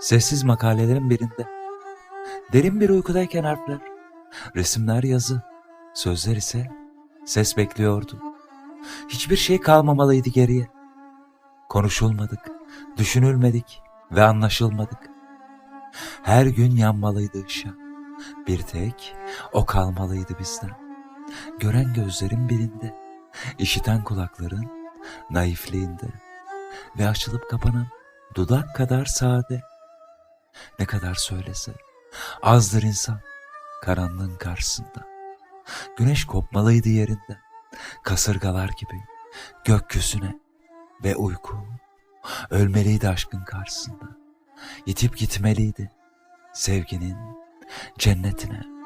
Sessiz makalelerin birinde. Derin bir uykudayken harfler, resimler yazı, sözler ise ses bekliyordu. Hiçbir şey kalmamalıydı geriye. Konuşulmadık, düşünülmedik ve anlaşılmadık. Her gün yanmalıydı ışığa. Bir tek o kalmalıydı bizden. Gören gözlerin birinde, işiten kulakların naifliğinde ve açılıp kapanan dudak kadar sade. Ne kadar söylese azdır insan karanlığın karşısında. Güneş kopmalıydı yerinde, kasırgalar gibi gökyüzüne ve uyku ölmeliydi aşkın karşısında. Yitip gitmeliydi sevginin cennetine.